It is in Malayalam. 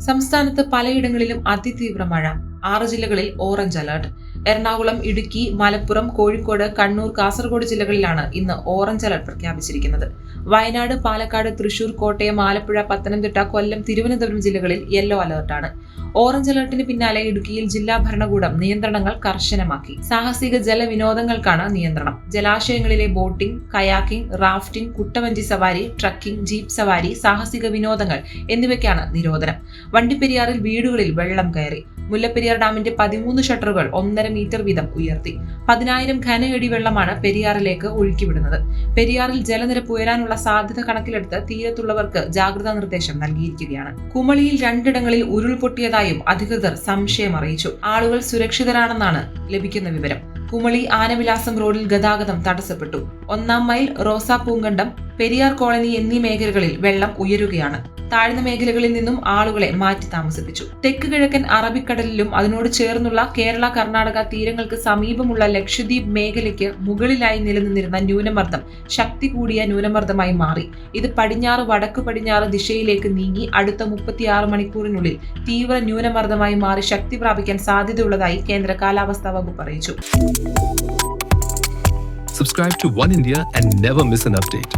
സംസ്ഥാനത്ത് പലയിടങ്ങളിലും അതിതീവ്ര മഴ. ആറ് ജില്ലകളിൽ ഓറഞ്ച് അലർട്ട്. എറണാകുളം ഇടുക്കി മലപ്പുറം കോഴിക്കോട് കണ്ണൂർ കാസർഗോഡ് ജില്ലകളിലാണ് ഇന്ന് ഓറഞ്ച് അലർട്ട് പ്രഖ്യാപിച്ചിരിക്കുന്നത്. വയനാട് പാലക്കാട് തൃശൂർ കോട്ടയം ആലപ്പുഴ പത്തനംതിട്ട കൊല്ലം തിരുവനന്തപുരം ജില്ലകളിൽ യെല്ലോ അലർട്ടാണ് ഓറഞ്ച് അലർട്ടിന് പിന്നാലെ ഇടുക്കിയിൽ ജില്ലാ ഭരണകൂടം നിയന്ത്രണങ്ങൾ കർശനമാക്കി. സാഹസിക ജലവിനോദങ്ങൾക്കാണ് നിയന്ത്രണം. ജലാശയങ്ങളിലെ ബോട്ടിംഗ് കയാക്കിംഗ് റാഫ്റ്റിംഗ് കുട്ടവഞ്ചി സവാരി ട്രക്കിംഗ് ജീപ്പ് സവാരി സാഹസിക വിനോദങ്ങൾ എന്നിവയ്ക്കാണ് നിരോധനം. വണ്ടിപ്പെരിയാറിൽ വീടുകളിൽ വെള്ളം കയറി. മുല്ലപ്പെരിയാർ ഡാമിന്റെ പതിമൂന്ന് ഷട്ടറുകൾ ഒന്നര മീറ്റർ വീതം ഉയർത്തി. പതിനായിരം ഘനയടി വെള്ളമാണ് പെരിയാറിലേക്ക് ഒഴുക്കിവിടുന്നത്. പെരിയാറിൽ ജലനിരപ്പ് ഉയരാനുള്ള സാധ്യത കണക്കിലെടുത്ത് തീരത്തുള്ളവർക്ക് ജാഗ്രതാ നിർദ്ദേശം നൽകിയിരിക്കുകയാണ്. കുമളിയിൽ രണ്ടിടങ്ങളിൽ ഉരുൾപൊട്ടിയതായും അധികൃതർ സംശയം അറിയിച്ചു. ആളുകൾ സുരക്ഷിതരാണെന്നാണ് ലഭിക്കുന്ന വിവരം. കുമളി ആനവിലാസം റോഡിൽ ഗതാഗതം തടസ്സപ്പെട്ടു. ഒന്നാം മൈൽ റോസാ പൂങ്കണ്ടം പെരിയാർ കോളനി എന്നീ മേഖലകളിൽ വെള്ളം ഉയരുകയാണ്. താഴ്ന്ന മേഖലകളിൽ നിന്നും ആളുകളെ മാറ്റി താമസിപ്പിച്ചു. തെക്ക് കിഴക്കൻ അറബിക്കടലിലും അതിനോട് ചേർന്നുള്ള കേരള കർണാടക തീരങ്ങൾക്ക് സമീപമുള്ള ലക്ഷദ്വീപ് മേഖലയ്ക്ക് മുകളിലായി നിലനിന്നിരുന്ന ന്യൂനമർദ്ദം ശക്തി കൂടിയ ന്യൂനമർദ്ദമായി മാറി. ഇത് പടിഞ്ഞാറ് വടക്ക് പടിഞ്ഞാറ് ദിശയിലേക്ക് നീങ്ങി അടുത്ത മുപ്പത്തിയാറ് മണിക്കൂറിനുള്ളിൽ തീവ്ര ന്യൂനമർദ്ദമായി മാറി ശക്തി പ്രാപിക്കാൻ സാധ്യതയുള്ളതായി കേന്ദ്ര കാലാവസ്ഥാ വകുപ്പ് അറിയിച്ചു. Subscribe to One India and never miss an update.